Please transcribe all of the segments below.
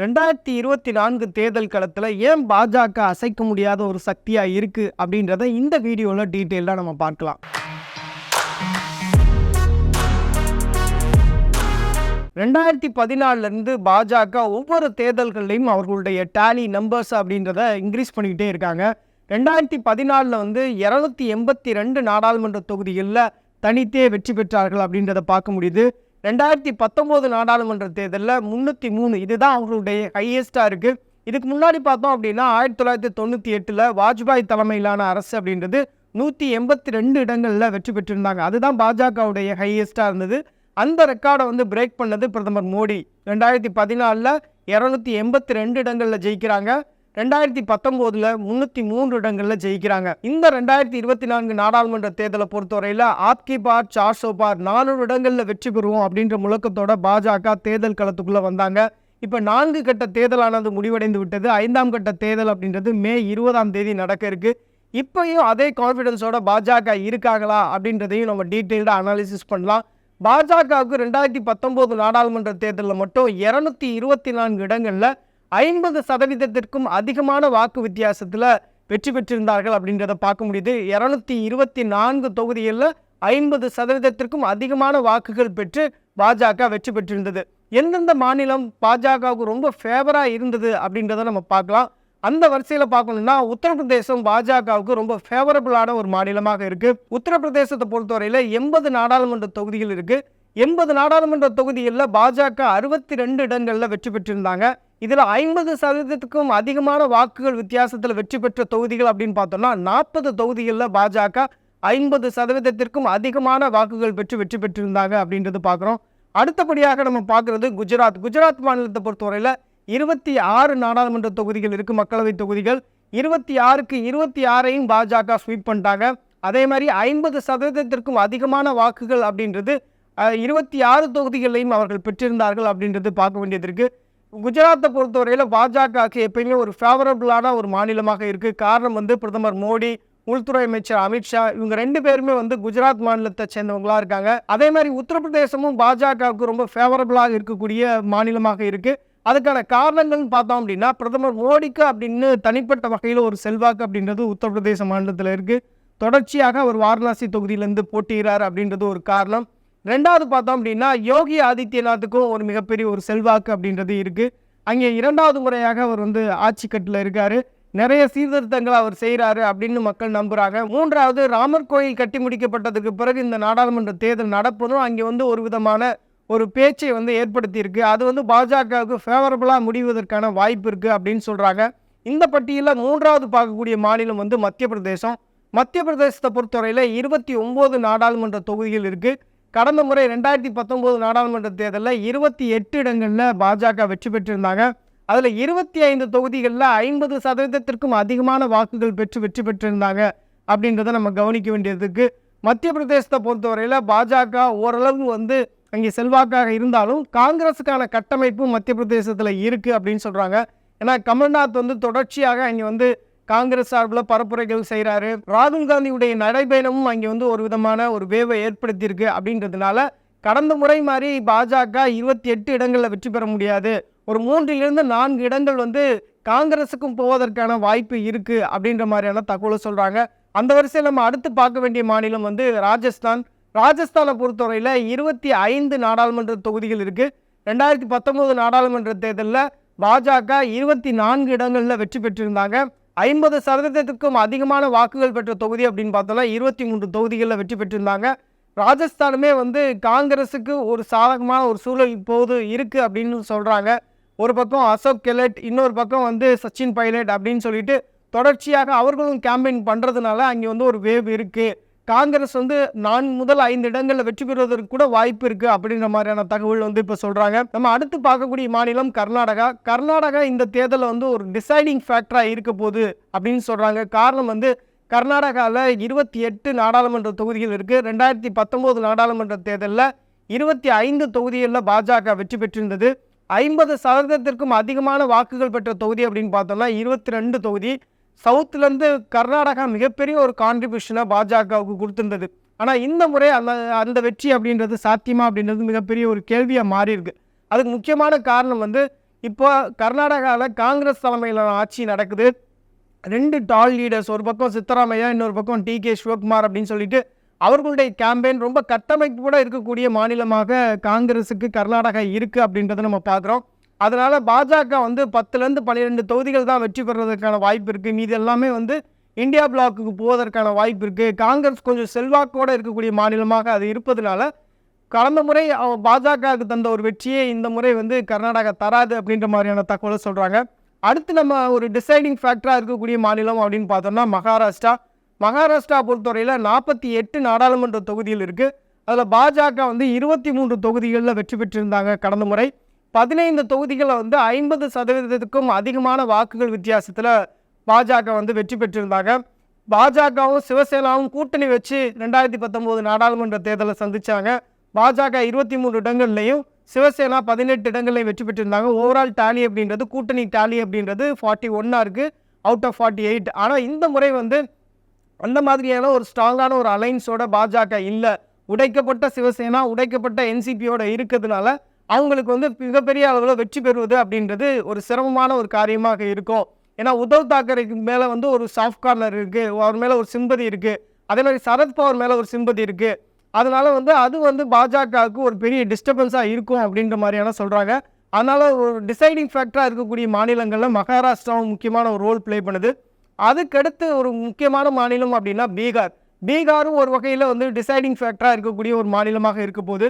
ரெண்டாயிரத்தி இருபத்தி நான்கு தேர்தல் களத்தில் ஏன் பாஜக அசைக்க முடியாத ஒரு சக்தியாக இருக்குது அப்படின்றத இந்த வீடியோவில் டீட்டெயிலாக நம்ம பார்க்கலாம். ரெண்டாயிரத்தி பதினாலிருந்து பாஜக ஒவ்வொரு தேர்தல்கள்லையும் அவர்களுடைய டேலி நம்பர்ஸ் அப்படின்றத இன்க்ரீஸ் பண்ணிக்கிட்டே இருக்காங்க. ரெண்டாயிரத்தி பதினாலில் வந்து இரநூத்தி எண்பத்தி ரெண்டு நாடாளுமன்ற தொகுதிகளில் தனித்தே வெற்றி பெற்றார்கள் அப்படின்றத பார்க்க முடியுது. ரெண்டாயிரத்தி பத்தொம்போது நாடாளுமன்ற தேர்தலில் முந்நூற்றி மூணு. இதுதான் அவர்களுடைய ஹையஸ்ட்டாக இருக்குது இதுக்கு முன்னாடி பார்த்தோம் அப்படின்னா ஆயிரத்தி தொள்ளாயிரத்தி தொண்ணூற்றி எட்டில் வாஜ்பாய் தலைமையிலான அரசு அப்படின்றது நூற்றி எண்பத்தி ரெண்டு இடங்களில் வெற்றி பெற்றிருந்தாங்க. அதுதான் பாஜகவுடைய ஹையஸ்ட்டாக இருந்தது. அந்த ரெக்கார்டை வந்து பிரேக் பண்ணது பிரதமர் மோடி. ரெண்டாயிரத்தி பதினாலில் இரநூத்தி எண்பத்தி ரெண்டு இடங்களில் ஜெயிக்கிறாங்க. ரெண்டாயிரத்தி பத்தொம்போதில் முந்நூற்றி மூன்று இடங்களில் ஜெயிக்கிறாங்க. இந்த ரெண்டாயிரத்தி இருபத்தி நான்கு நாடாளுமன்ற தேர்தலை பொறுத்தவரையில் ஆப்கி பார் சார் சோபார் நானூறு இடங்களில் வெற்றி பெறுவோம் அப்படின்ற முழக்கத்தோட பாஜக தேர்தல் களத்துக்குள்ளே வந்தாங்க. இப்போ நான்கு கட்ட தேர்தலானது முடிவடைந்து விட்டது. ஐந்தாம் கட்ட தேர்தல் அப்படின்றது மே இருபதாம் தேதி நடக்க இருக்குது இப்பயும் அதே கான்ஃபிடன்ஸோட பாஜக இருக்காங்களா அப்படின்றதையும் நம்ம டீட்டெயில்டாக அனாலிசிஸ் பண்ணலாம். பாஜகவுக்கு ரெண்டாயிரத்தி பத்தொம்போது நாடாளுமன்ற தேர்தலில் மட்டும் இரநூத்தி இருபத்தி நான்கு இடங்களில் ஐம்பது சதவீதத்திற்கும் அதிகமான வாக்கு வித்தியாசத்தில் வெற்றி பெற்றிருந்தார்கள் அப்படின்றத பார்க்க முடியுது. இரநூத்தி இருபத்தி நான்கு தொகுதிகளில் ஐம்பது சதவீதத்திற்கும் அதிகமான வாக்குகள் பெற்று பாஜக வெற்றி பெற்றிருந்தது. எந்தெந்த மாநிலம் பாஜகவுக்கு ரொம்ப ஃபேவராக இருந்தது அப்படின்றத நம்ம பார்க்கலாம். அந்த வரிசையில் பார்க்கணும்னா உத்தரப்பிரதேசம் பாஜகவுக்கு ரொம்ப ஃபேவரபிளான ஒரு மாநிலமாக இருக்குது உத்தரப்பிரதேசத்தை பொறுத்தவரையில் எண்பது நாடாளுமன்ற தொகுதிகள் இருக்குது எண்பது நாடாளுமன்ற தொகுதிகளில் பாஜக அறுபத்தி ரெண்டு இடங்களில் வெற்றி பெற்றிருந்தாங்க. இதில் ஐம்பது சதவீதத்துக்கும் அதிகமான வாக்குகள் வித்தியாசத்தில் வெற்றி பெற்ற தொகுதிகள் அப்படின்னு பார்த்தோம்னா நாற்பது தொகுதிகளில் பாஜக ஐம்பது சதவீதத்திற்கும் அதிகமான வாக்குகள் பெற்று வெற்றி பெற்றிருந்தாங்க அப்படின்றது பார்க்குறோம். அடுத்தபடியாக நம்ம பார்க்குறது குஜராத். குஜராத் மாநிலத்தை பொறுத்தவரையில் இருபத்தி ஆறு நாடாளுமன்ற தொகுதிகள் இருக்குது மக்களவை தொகுதிகள். இருபத்தி ஆறுக்கு இருபத்தி ஆறையும் பாஜக ஸ்வீப் பண்ணிட்டாங்க. அதே மாதிரி ஐம்பது சதவீதத்திற்கும் அதிகமான வாக்குகள் அப்படின்றது இருபத்தி ஆறு தொகுதிகளையும் அவர்கள் பெற்றிருந்தார்கள் அப்படின்றது பார்க்க வேண்டியது இருக்குது குஜராத்தை பொறுத்தவரையில் பாஜகவுக்கு எப்பயுமே ஒரு ஃபேவரபுளான ஒரு மாநிலமாக இருக்குது காரணம் வந்து பிரதமர் மோடி உள்துறை அமைச்சர் அமித்ஷா இவங்க ரெண்டு பேருமே வந்து குஜராத் மாநிலத்தை சேர்ந்தவங்களா இருக்காங்க. அதே மாதிரி உத்தரப்பிரதேசமும் பாஜகவுக்கு ரொம்ப ஃபேவரபுளாக இருக்கக்கூடிய மாநிலமாக இருக்குது அதுக்கான காரணங்கள்னு பார்த்தோம் அப்படின்னா பிரதமர் மோடிக்கு அப்படின்னு தனிப்பட்ட வகையில் ஒரு செல்வாக்கு அப்படின்றது உத்தரப்பிரதேச மாநிலத்தில் இருக்குது தொடர்ச்சியாக அவர் வாரணாசி தொகுதியிலேருந்து போட்டியிறார் அப்படின்றது ஒரு காரணம். ரெண்டாவது பார்த்தோம் அப்படின்னா யோகி ஆதித்யநாத்துக்கும் ஒரு மிகப்பெரிய ஒரு செல்வாக்கு அப்படின்றது இருக்குது அங்கே இரண்டாவது முறையாக அவர் வந்து ஆட்சி கட்டில் இருக்கார். நிறைய சீர்திருத்தங்களை அவர் செய்கிறாரு அப்படின்னு மக்கள் நம்புகிறாங்க மூன்றாவது ராமர் கோயில் கட்டி முடிக்கப்பட்டதுக்கு பிறகு இந்த நாடாளுமன்ற தேர்தல் நடப்பதும் அங்கே வந்து ஒரு விதமான ஒரு பேச்சை வந்து ஏற்படுத்தியிருக்கு. அது வந்து பாஜகவுக்கு ஃபேவரபுளாக முடிவதற்கான வாய்ப்பு இருக்குது அப்படின்னு சொல்கிறாங்க இந்த பட்டியலில் மூன்றாவது பார்க்கக்கூடிய மாநிலம் வந்து மத்திய பிரதேசம் மத்திய பிரதேசத்தை பொறுத்தவரையில் இருபத்தி ஒம்பது நாடாளுமன்ற தொகுதிகள் இருக்குது கடந்த முறை ரெண்டாயிரத்தி பத்தொம்போது நாடாளுமன்ற தேர்தலில் இருபத்தி எட்டு இடங்களில் பாஜக வெற்றி பெற்றிருந்தாங்க. அதில் இருபத்தி ஐந்து தொகுதிகளில் ஐம்பது சதவீதத்திற்கும் அதிகமான வாக்குகள் பெற்று வெற்றி பெற்றிருந்தாங்க அப்படின்றத நம்ம கவனிக்க வேண்டியதுக்கு மத்திய பிரதேசத்தை பொறுத்தவரையில் பாஜக ஓரளவு வந்து அங்கே செல்வாக்காக இருந்தாலும் காங்கிரஸுக்கான கட்டமைப்பு மத்திய பிரதேசத்தில் இருக்குது அப்படின்னு சொல்கிறாங்க ஏன்னா கமல்நாத் வந்து தொடர்ச்சியாக இங்கே வந்து காங்கிரஸ் சார்பில் பரப்புரைகள் செய்கிறாரு. ராகுல் காந்தியுடைய நடைபயணமும் அங்கே வந்து ஒரு விதமான ஒரு வேவை ஏற்படுத்தியிருக்கு அப்படின்றதுனால கடந்த முறை மாதிரி பாஜக இருபத்தி எட்டு இடங்களில் வெற்றி பெற முடியாது. ஒரு மூன்றிலிருந்து நான்கு இடங்கள் வந்து காங்கிரஸுக்கும் போவதற்கான வாய்ப்பு இருக்குது அப்படின்ற மாதிரியான தகவலை சொல்கிறாங்க அந்த வரிசையில் நம்ம அடுத்து பார்க்க வேண்டிய மாநிலம் வந்து ராஜஸ்தான். ராஜஸ்தானை பொறுத்தவரையில் இருபத்தி ஐந்து நாடாளுமன்ற தொகுதிகள் இருக்குது ரெண்டாயிரத்தி பத்தொம்போது நாடாளுமன்ற தேர்தலில் பாஜக இருபத்தி நான்கு இடங்களில் வெற்றி பெற்றிருந்தாங்க. ஐம்பது சதவீதத்துக்கும் அதிகமான வாக்குகள் பெற்ற தொகுதி அப்படின்னு பார்த்தோம்னா இருபத்தி மூன்று தொகுதிகளில் வெற்றி பெற்றிருந்தாங்க. ராஜஸ்தானுமே வந்து காங்கிரஸுக்கு ஒரு சாதகமான ஒரு சூழல் இப்போது இருக்குது அப்படின்னு சொல்கிறாங்க ஒரு பக்கம் அசோக் கெலட் இன்னொரு பக்கம் வந்து சச்சின் பைலட் அப்படின்னு சொல்லிட்டு தொடர்ச்சியாக அவர்களும் கேம்பெயின் பண்ணுறதுனால அங்கே வந்து ஒரு வேவ் இருக்குது காங்கிரஸ் வந்து நான் முதல் ஐந்து இடங்களில் வெற்றி பெறுவதற்கு கூட வாய்ப்பு இருக்குது அப்படின்ற மாதிரியான தகவல் வந்து இப்போ சொல்கிறாங்க நம்ம அடுத்து பார்க்கக்கூடிய மாநிலம் கர்நாடகா. கர்நாடகா இந்த தேர்தலில் வந்து ஒரு டிசைடிங் ஃபேக்டராக இருக்க போகுது அப்படின்னு சொல்கிறாங்க காரணம் வந்து கர்நாடகாவில் இருபத்தி எட்டு நாடாளுமன்ற தொகுதிகள் இருக்குது ரெண்டாயிரத்தி பத்தொம்போது நாடாளுமன்ற தேர்தலில் இருபத்தி ஐந்து தொகுதிகளில் பாஜக வெற்றி பெற்றிருந்தது. ஐம்பது சதவீதத்திற்கும் அதிகமான வாக்குகள் பெற்ற தொகுதி அப்படின்னு பார்த்தோம்னா இருபத்தி ரெண்டு தொகுதி. சவுத்துலேருந்து கர்நாடகா மிகப்பெரிய ஒரு கான்ட்ரிபியூஷனை பாஜகவுக்கு கொடுத்துருந்தது. ஆனால் இந்த முறை அந்த அந்த வெற்றி அப்படின்றது சாத்தியமா அப்படின்றது மிகப்பெரிய ஒரு கேள்வியாக மாறியிருக்கு. அதுக்கு முக்கியமான காரணம் வந்து இப்போ கர்நாடகாவில் காங்கிரஸ் தலைமையிலான ஆட்சி நடக்குது. ரெண்டு டால் லீடர்ஸ் ஒரு பக்கம் சித்தராமையா இன்னொரு பக்கம் டி கே சிவகுமார் அப்படின்னு சொல்லிட்டு அவர்களுடைய கேம்பெயின் ரொம்ப கட்டமைப்பு கூட இருக்கக்கூடிய மாநிலமாக காங்கிரஸுக்கு கர்நாடகா இருக்குது அப்படின்றத நம்ம பார்க்குறோம். அதனால் பாஜக வந்து பத்துலேருந்து பன்னிரெண்டு தொகுதிகள் தான் வெற்றி பெறுவதற்கான வாய்ப்பு இருக்குது மீது எல்லாமே வந்து இந்தியா பிளாக்குக்கு போவதற்கான வாய்ப்பு இருக்குது காங்கிரஸ் கொஞ்சம் செல்வாக்கோடு இருக்கக்கூடிய மாநிலமாக அது இருப்பதனால கடந்த முறை பாஜகவுக்கு தந்த ஒரு வெற்றியை இந்த முறை வந்து கர்நாடகா தராது அப்படின்ற மாதிரியான தகவலை சொல்கிறாங்க அடுத்து நம்ம ஒரு டிசைடிங் ஃபேக்டராக இருக்கக்கூடிய மாநிலம் அப்படின்னு பார்த்தோம்னா மகாராஷ்டிரா. மகாராஷ்டிரா பொறுத்தவரையில் நாற்பத்தி எட்டு நாடாளுமன்ற தொகுதிகள் இருக்குது அதில் பாஜக வந்து இருபத்தி மூன்று தொகுதிகளில் வெற்றி பெற்றிருந்தாங்க கடந்த முறை. பதினைந்து தொகுதிகளில் வந்து ஐம்பது சதவீதத்துக்கும் அதிகமான வாக்குகள் வித்தியாசத்தில் பாஜக வந்து வெற்றி பெற்றிருந்தாங்க. பாஜகவும் சிவசேனாவும் கூட்டணி வச்சு ரெண்டாயிரத்தி பத்தொம்போது நாடாளுமன்ற தேர்தலை சந்திச்சாங்க. பாஜக இருபத்தி மூணு இடங்கள்லையும் சிவசேனா பதினெட்டு இடங்கள்லையும் வெற்றி பெற்றிருந்தாங்க. ஓவரால் டேலி அப்படின்றது கூட்டணி டேலி அப்படின்றது ஃபார்ட்டி ஒன்னாக இருக்குது அவுட் ஆஃப் ஃபார்ட்டி எயிட் ஆனால் இந்த முறை வந்து அந்த மாதிரியான ஒரு ஸ்ட்ராங்கான ஒரு அலைன்ஸோட பாஜக இல்லை. உடைக்கப்பட்ட சிவசேனா உடைக்கப்பட்ட என்சிபியோட இருக்கிறதுனால அவங்களுக்கு வந்து மிகப்பெரிய அளவில் வெற்றி பெறுவது அப்படின்றது ஒரு சிரமமான ஒரு காரியமாக இருக்கும். ஏன்னா உத்தவ் தாக்கரேக்கு மேலே வந்து ஒரு சாஃப்ட் கார்னர் இருக்குது அவர் மேலே ஒரு சிம்பதி இருக்குது அதே மாதிரி சரத்பவர் மேலே ஒரு சிம்பதி இருக்குது அதனால் வந்து அது வந்து பாஜகவுக்கு ஒரு பெரிய டிஸ்டர்பன்ஸாக இருக்கும் அப்படின்ற மாதிரியான சொல்கிறாங்க அதனால் ஒரு டிசைடிங் ஃபேக்டராக இருக்கக்கூடிய மாநிலங்களில் மகாராஷ்டிராவும் முக்கியமான ஒரு ரோல் ப்ளே பண்ணுது. அதுக்கடுத்து ஒரு முக்கியமான மாநிலம் அப்படின்னா பீகார். பீகாரும் ஒரு வகையில் வந்து டிசைடிங் ஃபேக்டராக இருக்கக்கூடிய ஒரு மாநிலமாக இருக்க போது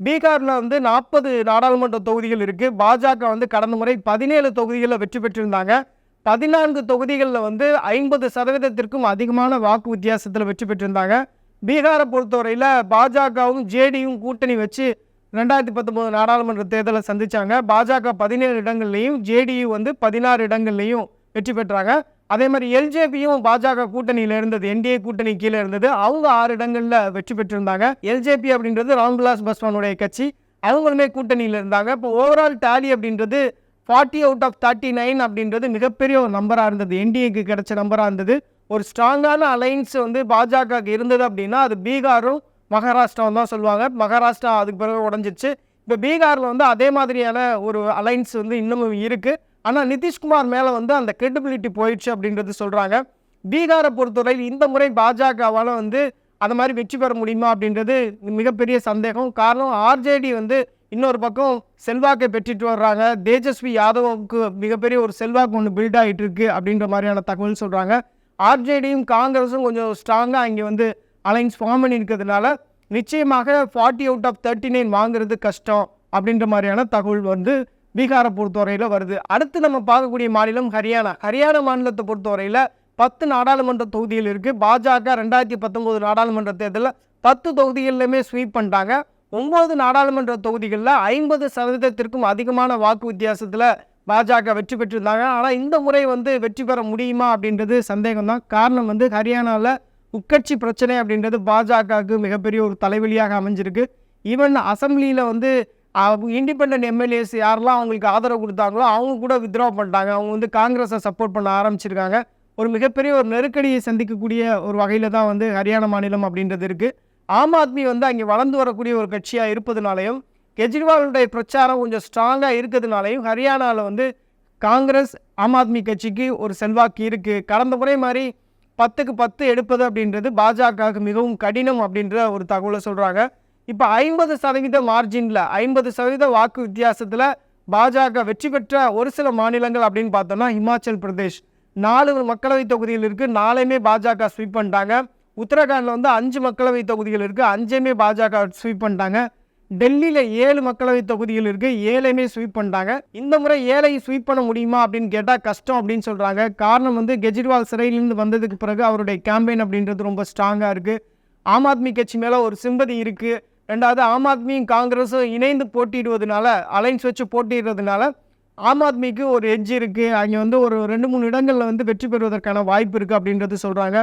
பீகாரில் வந்து நாற்பது நாடாளுமன்ற தொகுதிகள் இருக்குது பாஜக வந்து கடந்த முறை பதினேழு தொகுதிகளில் வெற்றி பெற்றிருந்தாங்க. பதினான்கு தொகுதிகளில் வந்து ஐம்பது சதவீதத்திற்கும் அதிகமான வாக்கு வித்தியாசத்தில் வெற்றி பெற்றிருந்தாங்க. பீகாரை பொறுத்தவரையில் பாஜகவும் ஜேடியும் கூட்டணி வச்சு ரெண்டாயிரத்தி பத்தொம்போது நாடாளுமன்ற தேர்தலை சந்தித்தாங்க பாஜக பதினேழு இடங்கள்லையும் ஜேடியு வந்து பதினாறு இடங்கள்லையும் வெற்றி பெற்றாங்க. அதே மாதிரி எல்ஜேபியும் பாஜக கூட்டணியில் இருந்தது என்டிஏ கூட்டணி கீழே இருந்தது. அவங்க ஆறு இடங்களில் வெற்றி பெற்றிருந்தாங்க. எல்ஜேபி அப்படின்றது ராம்விலாஸ் பஸ்வானுடைய கட்சி. அவங்களுமே கூட்டணியில் இருந்தாங்க. இப்போ ஓவரால் டேலி அப்படின்றது forty out of thirty nine அப்படின்றது மிகப்பெரிய ஒரு நம்பராக இருந்தது. என்டிஏக்கு கிடைச்ச நம்பராக இருந்தது. ஒரு ஸ்ட்ராங்கான அலைன்ஸ் வந்து பாஜகவுக்கு இருந்தது அப்படின்னா அது பீகாரும் மகாராஷ்டிராவும் தான் சொல்லுவாங்க. மகாராஷ்டிரா அதுக்கு பிறகு உடஞ்சிச்சு இப்போ பீகாரில் வந்து அதே மாதிரியான ஒரு அலைன்ஸ் வந்து இன்னமும் இருக்குது ஆனால் நிதிஷ்குமார் மேலே வந்து அந்த கிரெடிபிலிட்டி போயிடுச்சு அப்படின்றது சொல்கிறாங்க பீகாரை பொறுத்தவரையில் இந்த முறை பாஜகவால் வந்து அந்த மாதிரி வெற்றி பெற முடியுமா அப்படின்றது மிகப்பெரிய சந்தேகம். காரணம் ஆர்ஜேடி வந்து இன்னொரு பக்கம் செல்வாக்கை பெற்றுட்டு வர்றாங்க. தேஜஸ்வி யாதவுக்கு மிகப்பெரிய ஒரு செல்வாக்கு ஒன்று பில்ட் ஆகிட்டு இருக்கு அப்படின்ற மாதிரியான தகவல் சொல்கிறாங்க ஆர்ஜேடியும் காங்கிரஸும் கொஞ்சம் ஸ்ட்ராங்காக இங்கே வந்து அலைன்ஸ் ஃபார்ம் பண்ணியிருக்கிறதுனால நிச்சயமாக forty out of thirty nine வாங்குறது கஷ்டம் அப்படின்ற மாதிரியான தகவல் வந்து பீகாரை பொறுத்தவரையில் வருது. அடுத்து நம்ம பார்க்கக்கூடிய மாநிலம் ஹரியானா. ஹரியானா மாநிலத்தை பொறுத்தவரையில் பத்து நாடாளுமன்ற தொகுதிகள் இருக்குது பாஜக ரெண்டாயிரத்தி பத்தொம்போது நாடாளுமன்ற தேர்தலில் பத்து தொகுதிகளிலுமே ஸ்வீப் பண்ணிட்டாங்க. ஒம்பது நாடாளுமன்ற தொகுதிகளில் ஐம்பது சதவீதத்திற்கும் அதிகமான வாக்கு வித்தியாசத்தில் பாஜக வெற்றி பெற்றிருந்தாங்க. ஆனால் இந்த முறை வந்து வெற்றி பெற முடியுமா அப்படின்றது சந்தேகம் தான் காரணம் வந்து ஹரியானாவில் உட்கட்சி பிரச்சனை அப்படின்றது பாஜகவுக்கு மிகப்பெரிய ஒரு தலைவலியாக அமைஞ்சிருக்கு. ஈவன் அசம்பிளியில் வந்து இண்டிபெண்ட் எம்எல்ஏஸ் யாரெல்லாம் அவங்களுக்கு ஆதரவு கொடுத்தாங்களோ அவங்க கூட வித்ட்ரா பண்ணிட்டாங்க. அவங்க வந்து காங்கிரஸை சப்போர்ட் பண்ண ஆரம்பிச்சிருக்காங்க. ஒரு மிகப்பெரிய ஒரு நெருக்கடியை சந்திக்கக்கூடிய ஒரு வகையில் தான் வந்து ஹரியானா மாநிலம் அப்படின்றது இருக்குது ஆம் ஆத்மி வந்து அங்கே வளர்ந்து வரக்கூடிய ஒரு கட்சியாக இருப்பதுனாலையும் கெஜ்ரிவாலுடைய பிரச்சாரம் கொஞ்சம் ஸ்ட்ராங்காக இருக்கிறதுனாலையும் ஹரியானாவில் வந்து காங்கிரஸ் ஆம் ஆத்மி கட்சிக்கு ஒரு செல்வாக்கு இருக்குது கடந்த முறை மாதிரி பத்துக்கு பத்து எடுப்பது அப்படின்றது பாஜகவுக்கு மிகவும் கடினம் அப்படின்ற ஒரு தகவலை சொல்கிறாங்க இப்போ ஐம்பது சதவீத மார்ஜினில் ஐம்பது சதவீத வாக்கு வித்தியாசத்தில் பாஜக வெற்றி பெற்ற ஒரு சில மாநிலங்கள் அப்படின்னு பார்த்தோம்னா ஹிமாச்சல் பிரதேஷ். நாலு மக்களவை தொகுதிகள் இருக்குது நாலையுமே பாஜக ஸ்வீப் பண்ணிட்டாங்க. உத்தரகாண்டில் வந்து அஞ்சு மக்களவை தொகுதிகள் இருக்குது அஞ்சுமே பாஜக ஸ்வீப் பண்ணிட்டாங்க. டெல்லியில் ஏழு மக்களவை தொகுதிகள் இருக்குது ஏழையுமே ஸ்வீப் பண்ணிட்டாங்க. இந்த முறை ஏழையை ஸ்வீப் பண்ண முடியுமா அப்படின்னு கேட்டால் கஷ்டம் அப்படின்னு சொல்கிறாங்க காரணம் வந்து கெஜ்ரிவால் சிறையிலேருந்து வந்ததுக்கு பிறகு அவருடைய கேம்பெயின் அப்படின்றது ரொம்ப ஸ்ட்ராங்காக இருக்குது ஆம் ஆத்மி கட்சி மேலே ஒரு சிம்பதி இருக்குது ரெண்டாவது ஆம் ஆத்மியும் காங்கிரஸும் இணைந்து போட்டியிடுவதனால அலைன்ஸ் வச்சு போட்டிடுறதுனால ஆம் ஆத்மிக்கு ஒரு எட்ஜ் இருக்குது அங்கே வந்து ஒரு ரெண்டு மூணு இடங்களில் வந்து வெற்றி பெறுவதற்கான வாய்ப்பு இருக்குது அப்படின்றது சொல்கிறாங்க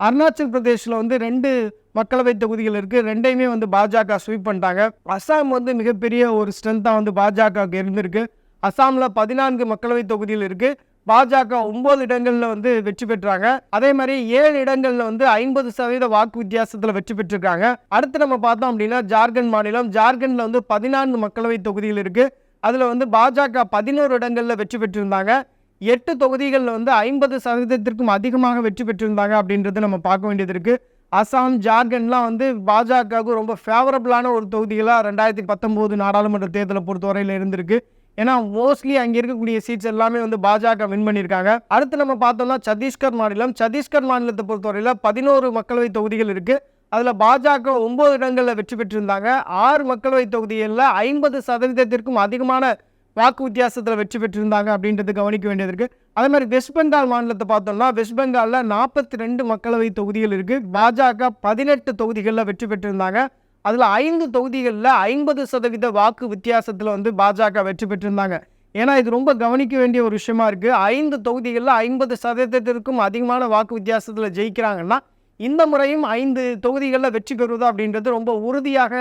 அருணாச்சல் பிரதேஷில் வந்து ரெண்டு மக்களவை தொகுதிகள் இருக்குது ரெண்டையுமே வந்து பாஜக ஸ்வீப் பண்ணிட்டாங்க. அஸ்ஸாம் வந்து மிகப்பெரிய ஒரு ஸ்ட்ரென்த்தாக வந்து பாஜகவுக்கு இருந்திருக்கு. அஸ்ஸாமில் பதினான்கு மக்களவை தொகுதிகள் இருக்குது பாஜக ஒம்பது இடங்களில் வந்து வெற்றி பெற்றாங்க. அதே மாதிரி ஏழு இடங்களில் வந்து ஐம்பது சதவீத வாக்கு வித்தியாசத்தில் வெற்றி பெற்றிருக்காங்க. அடுத்து நம்ம பார்த்தோம் அப்படின்னா ஜார்க்கண்ட் மாநிலம். ஜார்க்கண்டில் வந்து பதினான்கு மக்களவை தொகுதிகள் இருக்குது அதில் வந்து பாஜக பதினோரு இடங்களில் வெற்றி பெற்றிருந்தாங்க. எட்டு தொகுதிகளில் வந்து ஐம்பது சதவீதத்திற்கும் அதிகமாக வெற்றி பெற்றிருந்தாங்க அப்படின்றது நம்ம பார்க்க வேண்டியது இருக்குது அசாம் ஜார்க்கண்ட்லாம் வந்து பாஜகவுக்கு ரொம்ப ஃபேவரபிளான ஒரு தொகுதிகளாக ரெண்டாயிரத்தி பத்தொம்போது நாடாளுமன்ற தேர்தலை பொறுத்தவரையில் இருந்திருக்கு. ஏன்னா மோஸ்ட்லி அங்கே இருக்கக்கூடிய சீட்ஸ் எல்லாமே வந்து பாஜக வின் பண்ணியிருக்காங்க. அடுத்து நம்ம பார்த்தோம்னா சத்தீஸ்கர் மாநிலம். சத்தீஸ்கர் மாநிலத்தை பொறுத்தவரையில் பதினோரு மக்களவை தொகுதிகள் இருக்குது அதில் பாஜக ஒம்பது இடங்களில் வெற்றி பெற்றிருந்தாங்க. ஆறு மக்களவை தொகுதிகளில் ஐம்பது சதவீதத்திற்கும் அதிகமான வாக்கு வித்தியாசத்தில் வெற்றி பெற்றிருந்தாங்க அப்படின்றது கவனிக்க வேண்டியது இருக்குது அதே மாதிரி வெஸ்ட் பெங்கால் மாநிலத்தை பார்த்தோம்னா வெஸ்ட் பெங்காலில் நாற்பத்தி ரெண்டு மக்களவை தொகுதிகள் இருக்குது பாஜக பதினெட்டு தொகுதிகளில் வெற்றி பெற்றிருந்தாங்க. அதில் ஐந்து தொகுதிகளில் ஐம்பது சதவீத வாக்கு வித்தியாசத்தில் வந்து பாஜக வெற்றி பெற்றிருந்தாங்க. ஏன்னா இது ரொம்ப கவனிக்க வேண்டிய ஒரு விஷயமா இருக்குது ஐந்து தொகுதிகளில் ஐம்பது சதவீதத்திற்கும் அதிகமான வாக்கு வித்தியாசத்தில் ஜெயிக்கிறாங்கன்னா இந்த முறையும் ஐந்து தொகுதிகளில் வெற்றி பெறுவது அப்படின்றது ரொம்ப உறுதியாக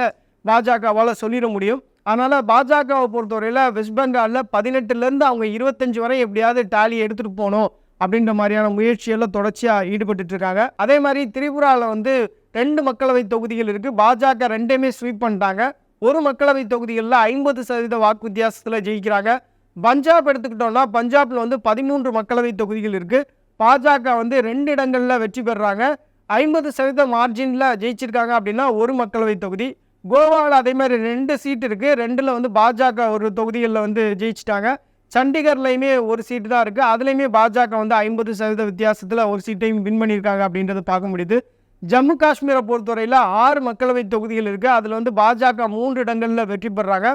பாஜகவால் சொல்லிட முடியும். அதனால் பாஜகவை பொறுத்தவரையில் வெஸ்ட் பெங்காலில் பதினெட்டுலேருந்து அவங்க இருபத்தஞ்சு வரை எப்படியாவது டாலி எடுத்துகிட்டு போகணும் அப்படின்ற மாதிரியான முயற்சியெல்லாம் தொடர்ச்சியாக ஈடுபட்டுட்ருக்காங்க அதே மாதிரி திரிபுராவில் வந்து ரெண்டு மக்களவை தொகுதிகள் இருக்குது பாஜக ரெண்டையுமே ஸ்வீப் பண்ணிட்டாங்க. ஒரு மக்களவை தொகுதிகளில் ஐம்பது சதவீத வாக்கு வித்தியாசத்தில் ஜெயிக்கிறாங்க. பஞ்சாப் எடுத்துக்கிட்டோம்னா பஞ்சாபில் வந்து பதிமூன்று மக்களவை தொகுதிகள் இருக்குது பாஜக வந்து ரெண்டு இடங்களில் வெற்றி பெறுறாங்க ஐம்பது சதவீத மார்ஜினில் ஜெயிச்சிருக்காங்க அப்படின்னா ஒரு மக்களவை தொகுதி. கோவாவில் அதே மாதிரி ரெண்டு சீட் இருக்குது ரெண்டில் வந்து பாஜக ஒரு தொகுதிகளில் வந்து ஜெயிச்சிட்டாங்க. சண்டிகர்லையுமே ஒரு சீட்டு தான் இருக்குது அதுலேயுமே பாஜக வந்து ஐம்பது சதவீத வித்தியாசத்தில் ஒரு சீட்டையும் வின் பண்ணியிருக்காங்க அப்படின்றத பார்க்க முடியுது. ஜம்மு காஷ்மீரை பொறுத்தவரையில் ஆறு மக்களவை தொகுதிகள் இருக்குது அதில் வந்து பாஜக மூன்று இடங்களில் வெற்றி பெறாங்க.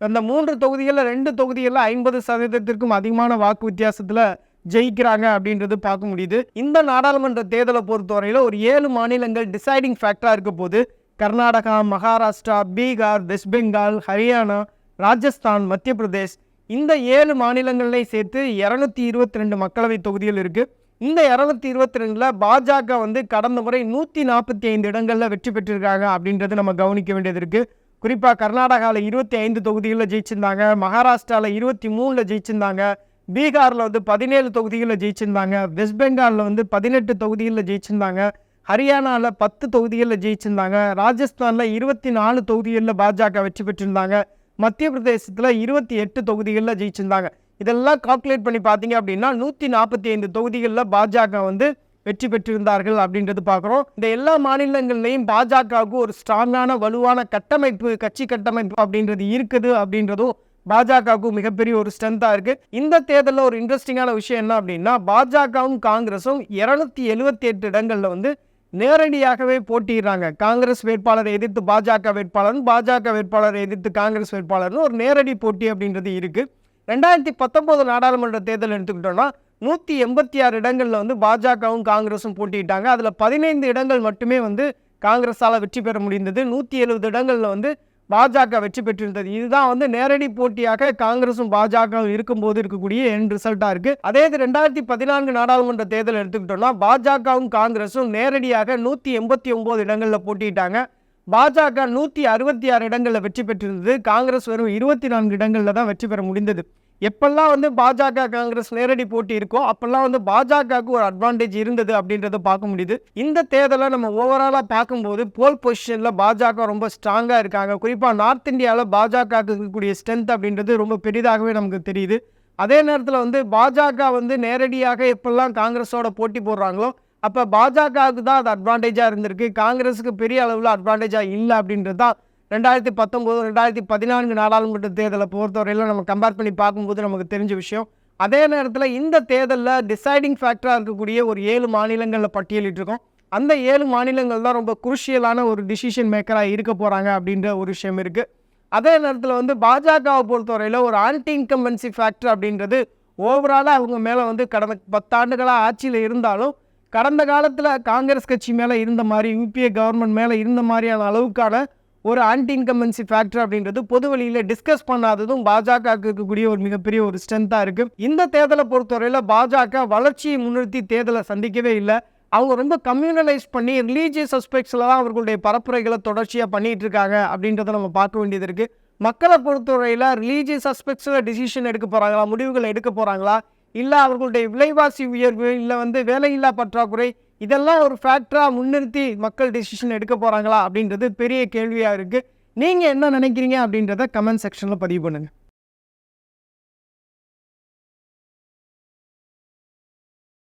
அந்த மூன்று தொகுதிகளில் ரெண்டு தொகுதிகளில் ஐம்பது சதவீதத்திற்கும் அதிகமான வாக்கு வித்தியாசத்தில் ஜெயிக்கிறாங்க அப்படின்றது பார்க்க முடியுது. இந்த நாடாளுமன்ற தேர்தலை பொறுத்தவரையில் ஒரு ஏழு மாநிலங்கள் டிசைடிங் ஃபேக்டராக இருக்க போது கர்நாடகா மகாராஷ்டிரா பீகார் வெஸ்ட் பெங்கால் ஹரியானா ராஜஸ்தான் மத்திய பிரதேஷ் இந்த ஏழு மாநிலங்களையும் சேர்த்து இரநூத்தி இருபத்தி ரெண்டு மக்களவை தொகுதிகள் இருக்குது இந்த இரநூத்தி இருபத்தி ரெண்டில் பாஜக வந்து கடந்த முறை நூற்றி நாற்பத்தி ஐந்து இடங்களில் வெற்றி பெற்றிருக்காங்க அப்படின்றது நம்ம கவனிக்க வேண்டியது இருக்குது குறிப்பாக கர்நாடகாவில் இருபத்தி ஐந்து தொகுதிகளில் ஜெயிச்சிருந்தாங்க மகாராஷ்டிராவில் இருபத்தி மூணில் ஜெயிச்சிருந்தாங்க பீகாரில் வந்து பதினேழு தொகுதிகளில் ஜெயிச்சிருந்தாங்க வெஸ்ட் பெங்காலில் வந்து பதினெட்டு தொகுதிகளில் ஜெயிச்சிருந்தாங்க ஹரியானாவில் பத்து தொகுதிகளில் ஜெயிச்சிருந்தாங்க ராஜஸ்தானில் இருபத்தி நாலு தொகுதிகளில் பாஜக வெற்றி பெற்றிருந்தாங்க மத்திய பிரதேசத்தில் இருபத்தி எட்டு தொகுதிகளில் ஜெயிச்சிருந்தாங்க. இதெல்லாம் கால்குலேட் பண்ணி பார்த்தீங்க அப்படின்னா நூற்றி நாற்பத்தி ஐந்து தொகுதிகளில் பாஜக வந்து வெற்றி பெற்றிருந்தார்கள் அப்படின்றது பார்க்குறோம். இந்த எல்லா மாநிலங்கள்லையும் பாஜகவுக்கு ஒரு ஸ்ட்ராங்கான வலுவான கட்டமைப்பு கட்சி கட்டமைப்பு அப்படின்றது இருக்குது அப்படின்றதும் பாஜகவுக்கு மிகப்பெரிய ஒரு ஸ்ட்ரென்த்தாக இருக்குது இந்த தேர்தலில் ஒரு இன்ட்ரெஸ்டிங்கான விஷயம் என்ன அப்படின்னா பாஜகவும் காங்கிரஸும் இரநூத்தி எழுபத்தி எட்டு இடங்களில் வந்து நேரடியாகவே போட்டிடுறாங்க காங்கிரஸ் வேட்பாளரை எதிர்த்து பாஜக வேட்பாளரும் பாஜக வேட்பாளரை எதிர்த்து காங்கிரஸ் வேட்பாளர்னு ஒரு நேரடி போட்டி அப்படின்றது இருக்குது ரெண்டாயிரத்தி பத்தொம்போது நாடாளுமன்ற தேர்தல் எடுத்துக்கிட்டோன்னா நூற்றி எண்பத்தி ஆறு இடங்களில் வந்து பாஜகவும் காங்கிரஸும் போட்டியிட்டாங்க. அதில் பதினைந்து இடங்கள் மட்டுமே வந்து காங்கிரஸால் வெற்றி பெற முடிந்தது. நூற்றி எழுபது இடங்களில் வந்து பாஜக வெற்றி பெற்றிருந்தது. இதுதான் வந்து நேரடி போட்டியாக காங்கிரஸும் பாஜகவும் இருக்கும்போது இருக்கக்கூடிய என் ரிசல்ட்டாக இருக்குது அதே இது ரெண்டாயிரத்தி பதினான்கு நாடாளுமன்ற தேர்தல் எடுத்துக்கிட்டோம்னா பாஜகவும் காங்கிரஸும் நேரடியாக நூற்றி எண்பத்தி ஒம்பது இடங்களில் போட்டியிட்டாங்க. பாஜக நூற்றி அறுபத்தி ஆறு இடங்களில் வெற்றி பெற்றிருந்தது. காங்கிரஸ் வெறும் இருபத்தி நான்கு இடங்களில் தான் வெற்றி பெற முடிந்தது. எப்பெல்லாம் வந்து பாஜக காங்கிரஸ் நேரடி போட்டி இருக்கோ அப்பெல்லாம் வந்து பாஜகவுக்கு ஒரு அட்வான்டேஜ் இருந்தது அப்படின்றத பார்க்க முடியுது. இந்த தேர்தலை நம்ம ஓவராலாக பார்க்கும்போது போல் பொசிஷனில் பாஜக ரொம்ப ஸ்ட்ராங்காக இருக்காங்க. குறிப்பாக நார்த் இந்தியாவில் பாஜக இருக்கக்கூடிய ஸ்ட்ரென்த் அப்படின்றது ரொம்ப பெரிதாகவே நமக்கு தெரியுது. அதே நேரத்தில் வந்து பாஜக வந்து நேரடியாக எப்பெல்லாம் காங்கிரஸோட போட்டி போடுறாங்களோ அப்போ பாஜகவுக்கு தான் அது அட்வான்டேஜாக இருந்திருக்கு. காங்கிரஸுக்கு பெரிய அளவில் அட்வான்டேஜாக இல்லை அப்படின்றது தான் ரெண்டாயிரத்தி பத்தொம்போது ரெண்டாயிரத்தி பதினான்கு நாடாளுமன்ற தேர்தலை பொறுத்தவரையில் நம்ம கம்பேர் பண்ணி பார்க்கும்போது நமக்கு தெரிஞ்ச விஷயம். அதே நேரத்தில் இந்த தேர்தலில் டிசைடிங் ஃபேக்டராக இருக்கக்கூடிய ஒரு ஏழு மாநிலங்களில் பட்டியலிட்டிருக்கோம். அந்த ஏழு மாநிலங்கள் தான் ரொம்ப குருஷியலான ஒரு டிசிஷன் மேக்கராக இருக்க போகிறாங்க அப்படின்ற ஒரு விஷயம் இருக்குது அதே நேரத்தில் வந்து பாஜகவை பொறுத்தவரையில் ஒரு ஆன்டி இன்கம்பன்சி ஃபேக்டர் அப்படின்றது ஓவராலாக அவங்க மேலே வந்து கடந்த பத்தாண்டுகளாக ஆட்சியில் இருந்தாலும் கடந்த காலத்தில் காங்கிரஸ் கட்சி மேலே இருந்த மாதிரி யூபிஏ கவர்மெண்ட் மேலே இருந்த மாதிரியான அளவுக்கான ஒரு ஆன்டி இன்கம்பன்சி ஃபேக்டர் அப்படின்றது பொது வழியில் டிஸ்கஸ் பண்ணாததும் பாஜகவுக்கு இருக்கக்கூடிய ஒரு மிகப்பெரிய ஒரு ஸ்ட்ரென்த்தாக இருக்குது இந்த தேர்தலை பொறுத்தவரையில் பாஜக வளர்ச்சியை முன்னிறுத்தி தேர்தலை சந்திக்கவே இல்லை. அவங்க ரொம்ப கம்யூனலைஸ் பண்ணி ரிலீஜியஸ் சஸ்பெக்ட்ஸில் தான் அவர்களுடைய பரப்புரைகளை தொடர்ச்சியாக பண்ணிகிட்டு இருக்காங்க அப்படின்றத நம்ம பார்க்க வேண்டியது இருக்குது மக்களை பொறுத்தவரையில் ரிலீஜியஸ் சஸ்பெக்ட்ஸில் டிசிஷன் எடுக்க போகிறாங்களா முடிவுகள் எடுக்க போகிறாங்களா இல்லை அவர்களுடைய விலைவாசி உயர்வு இல்லை வந்து வேலையில்லா பற்றாக்குறை இதெல்லாம் ஒரு ஃபேக்டராக முன்னிறுத்தி மக்கள் டிசிஷன் எடுக்க போகிறாங்களா அப்படின்றது பெரிய கேள்வியாக இருக்குது நீங்கள் என்ன நினைக்கிறீங்க அப்படின்றத கமெண்ட் செக்ஷனில் பதிவு பண்ணுங்கள்